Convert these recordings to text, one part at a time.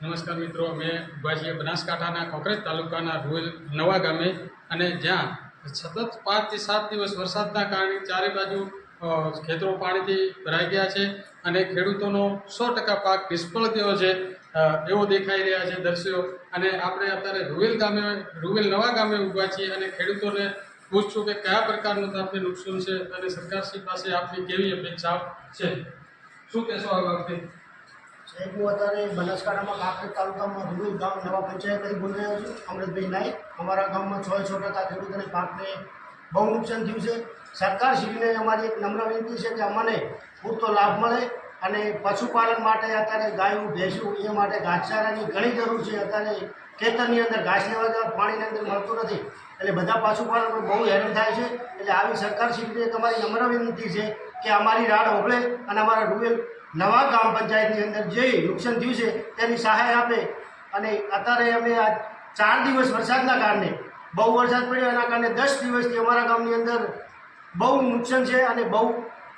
નમસ્કાર મિત્રો મેં ઊભા છીએ બનાસકાંઠાના કોકરેજ તાલુકાના રૂરલ નવા ગામે અને જ્યાં સતત પાંચથી સાત દિવસ વરસાદના કારણે ચારે બાજુ ખેતરો પાણીથી ભરાઈ ગયા છે અને ખેડૂતોનો સો ટકા પાક નિષ્ફળ ગયો છે. એવો દેખાઈ રહ્યા છે દ્રશ્યો. અને આપણે અત્યારે રૂવેલ ગામે રૂવેલ નવા ગામે ઊભા છીએ અને ખેડૂતોને પૂછશું કે કયા પ્રકારનું આપને નુકસાન છે અને સરકારશ્રી પાસે આપની કેવી અપેક્ષા છે? શું કહેશો આ બાબતે? સાહેબ અત્યારે બનાસકાંઠામાં કાંકરેજ તાલુકામાં રૂરલ ગામ નવા પંચાયતમાંથી બોલી રહ્યો છું. અમૃતભાઈ નાઈક અમારા ગામમાં છ છ ટકા ખેડૂતોને પાકને બહુ નુકસાન થયું છે. સરકારશ્રીને અમારી એક નમ્ર વિનંતી છે કે અમને પૂરતો લાભ મળે અને પશુપાલન માટે અત્યારે ગાયું, ભેંસું એ માટે ઘાસચારાની ઘણી જરૂર છે. અત્યારે ખેતરની અંદર ઘાસ લેવા જવા પાણીની અંદર મળતું નથી. એટલે બધા પશુપાલકો બહુ હેરાન થાય છે. એટલે આવી સરકારશ્રીને એક અમારી નમ્ર વિનંતી છે કે અમારી રાડ ઓગળે અને અમારા રૂરલ નવા ગ્રામ પંચાયતની અંદર જે નુકસાન થયું છે તેની સહાય આપે. અને અત્યારે અમે આ ચાર દિવસ વરસાદના કારણે બહુ વરસાદ પડ્યો એના કારણે દસ દિવસથી અમારા ગામની અંદર બહુ નુકસાન છે અને બહુ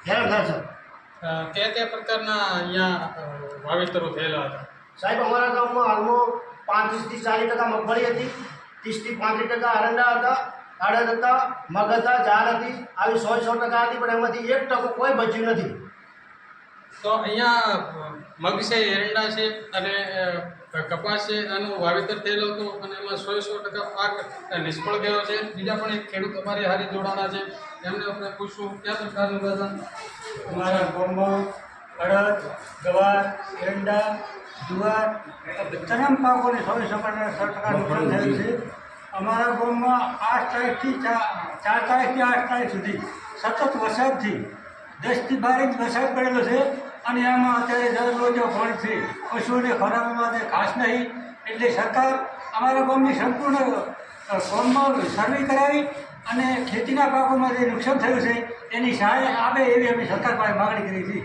હેરાન અ, કયા કયા પ્રકારના અહીંયા વાવેતરો થયેલા હતા? સાહેબ અમારા ગામમાં હાલમાં પાંત્રીસથી ચાલીસ ટકા મગફળી હતી ત્રીસથી પાંત્રીસ ટકા અરંડા હતા અડદ હતા મગ હતા જાર હતી આવી સો સો ટકા હતી પણ એમાંથી એક ટકો કોઈ બચ્યું નથી. તો અહીંયા મગ છે એરંડા છે અને કપાસ છે આનું વાવેતર થયેલું હતું અને એમાં સો સો ટકા પાક નિષ્ફળ ગયો છે. બીજા પણ એક ખેડૂત અમારી હારી જોડાણા છે. એમને આપણે પૂછશું કયા પ્રકારનું દાદા અમારા ગોમો અડદ ગવાર એરંડા જુવાર તમામ પાકોને સો સો ટકા સો ટકા નુકસાન થયું છે. અમારા ગામમાં આઠ તારીખથી ચાર તારીખથી આઠ તારીખ સુધી સતત વરસાદથી દસથી બાર ઇંચ વરસાદ પડેલો છે અને એમાં અત્યારે દરરોજ છે. પશુઓને ખોરાક માટે ઘાસ નહીં, એટલે સરકાર અમારા ગામની સંપૂર્ણ ગામમાં સર્વે કરાવી અને ખેતીના પાકોમાં જે નુકસાન થયું છે, એની સહાય આપે એવી અમે સરકાર પાસે માગણી કરી છે.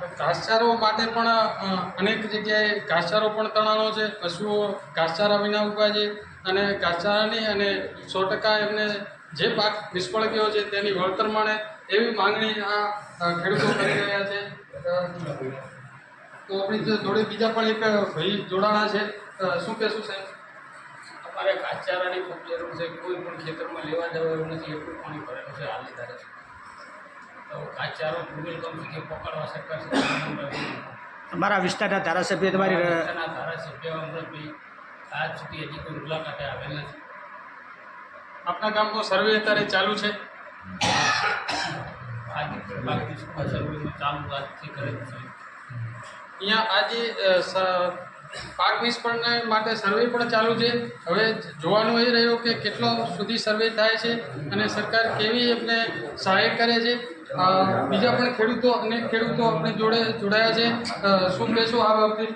ઘાસચારો માટે પણ અનેક જગ્યાએ ઘાસચારો પણ તણાનો છે. પશુઓ ઘાસચારા વિના ઊભા છે અને ઘાસચારાની અને સો ટકા એમને જે પાક નિષ્ફળ ગયો છે તેની વળતર મળે એવી માંગણી આ ખેડૂતો કરી રહ્યા છે. તો આપણી જોડે બીજા પણ એક ભાઈ જોડાણા છે. શું કહેશું સાહેબ? અમારે ઘાસચારાની ખૂબ જરૂર છે. કોઈ પણ ખેતરમાં લેવા જવા એવું નથી. એટલું પાણી ભરેલું છે. હાલની તારીખ. તો ચારો ગૂગલ કંપનીથી પકડવા સરકાર અમારા વિસ્તારના ધારાસભ્ય તમારી ધારાસભ્ય અમૃતભાઈ આજ સુધી હજી કોઈ મુલાકાતે આવેલ નથી. ગામ ગામનો સર્વે અત્યારે ચાલુ છે? આજ બાકી સર્વેમાં ચાલુ આજથી કરે છે. અહીંયા આજે પાક નિષ્ફળને માટે સર્વે પણ ચાલુ છે. હવે જોવાનું એ રહ્યું કે કેટલો સુધી સર્વે થાય છે અને સરકાર કેવી એમને સહાય કરે છે. બીજા પણ ખેડૂતો અનેક ખેડૂતો આપણે જોડે જોડાયા છે. શું કહેશું આ બાબતે?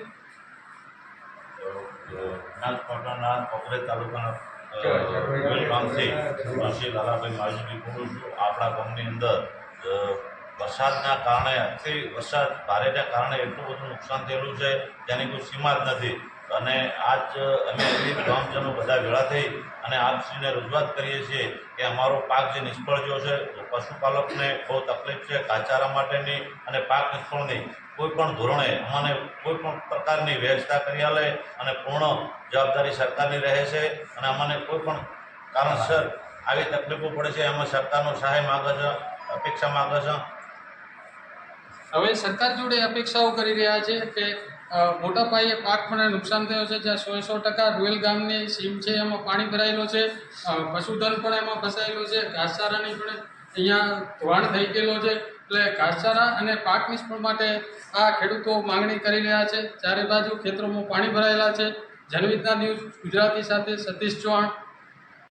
કોકરેજ તાલુકાના ગામથી લાલાભાઈ માજીની બોલું છું. આપણા ગામની અંદર વરસાદના કારણે, અતિ વરસાદ, ભારેના કારણે એટલું બધું નુકસાન થયેલું છે, જેની કોઈ સીમા જ નથી. અને આજ અમે ગ્રામજનો બધા ભેળા થઈ અને આપશ્રીને રજૂઆત કરીએ છીએ કે અમારો પાક જે નિષ્ફળ ગયો છે પશુપાલકને બહુ તકલીફ છે, કાચારા માટેની અને પાક નિષ્ફળની. કોઈ પણ ધોરણે અમને કોઈ પણ પ્રકારની વ્યવસ્થા કરી આલે અને પૂર્ણ જવાબદારી સરકારની રહે છે અને અમને કોઈ પણ કારણસર આવી તકલીફો પડે છે એમાં સરકારનો સહાય માગે છે, અપેક્ષા માગે છે. હવે સરકાર જોડે અપેક્ષાઓ કરી રહ્યા છે કે મોટા પાયે પાક પણ નુકસાન થયો છે, જ્યાં સો સો ટકા રૂએલ ગામની સીમ છે, એમાં પાણી ભરાયેલું છે પશુધન પણ એમાં ફસાયેલું છે, ઘાસચારાની પણ અહીંયા ધોવાણ થઈ ગયેલો છે, એટલે ઘાસચારા અને પાક નિષ્ફળ માટે આ ખેડૂતો માંગણી કરી રહ્યા છે. ચારે બાજુ ખેતરોમાં પાણી ભરાયેલા છે. જનવિધના ન્યૂઝ ગુજરાતી સાથે સતીશ ચૌહાણ.